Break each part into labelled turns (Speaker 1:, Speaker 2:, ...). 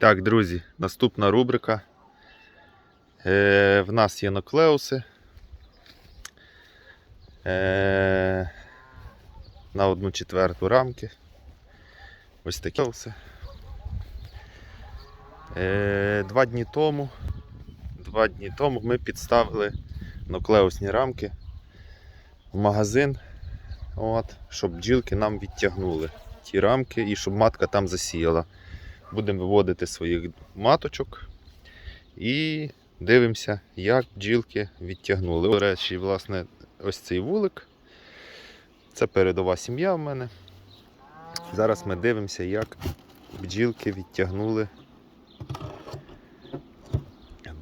Speaker 1: Так, друзі, наступна рубрика. Е, в нас є ноклеуси. Е, на одну четверту рамки. Ось такі. Е, два дні тому. Два дні тому ми підставили ноклеусні рамки в магазин, от, щоб бджілки нам відтягнули ті рамки і щоб матка там засіяла. Будемо виводити своїх маточок і дивимося, як бджілки відтягнули. До речі, власне, ось цей вулик. Це передова сім'я в мене. Зараз ми дивимося, як бджілки відтягнули.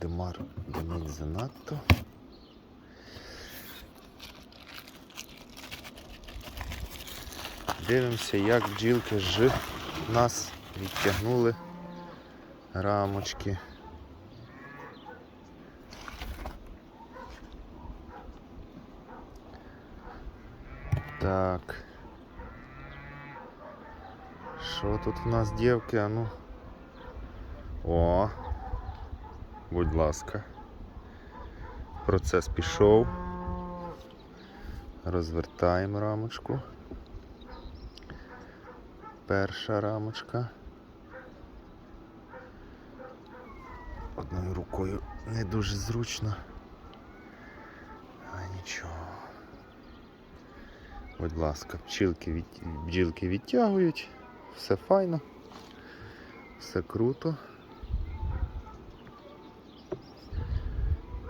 Speaker 1: Демар димить занадто. Дивимося, як бджілки ж нас відтягнули рамочки. Так. Що тут в нас, дівки? А ну. О, будь ласка. Процес пішов. Розвертаємо рамочку. Перша рамочка. Одною рукою не дуже зручно. А нічого. Будь ласка, бджілки, від... бджілки відтягують, все файно, все круто.